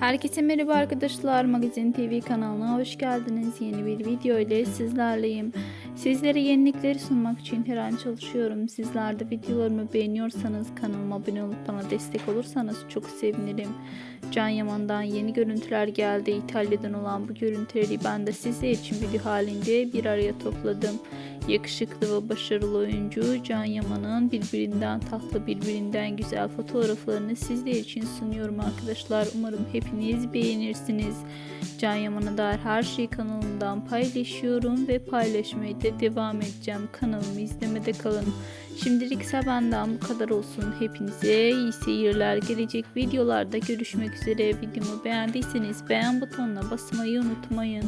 Herkese merhaba arkadaşlar. Magazin TV kanalına hoş geldiniz. Yeni bir video ile sizlerleyim. Sizlere yenilikleri sunmak için her an çalışıyorum. Sizler de videolarımı beğeniyorsanız kanalıma abone olup bana destek olursanız çok sevinirim. Can Yaman'dan yeni görüntüler geldi. İtalya'dan olan bu görüntüleri ben de sizler için video halinde bir araya topladım. Yakışıklı ve başarılı oyuncu Can Yaman'ın birbirinden tatlı birbirinden güzel fotoğraflarını sizler için sunuyorum arkadaşlar. Umarım hepiniz beğenirsiniz. Can Yaman'a dair her şeyi kanalımdan paylaşıyorum ve paylaşmaya da devam edeceğim. Kanalımı izlemede kalın. Şimdilik ise benden bu kadar olsun. Hepinize iyi seyirler. Gelecek videolarda görüşmek üzere. Videomu beğendiyseniz beğen butonuna basmayı unutmayın.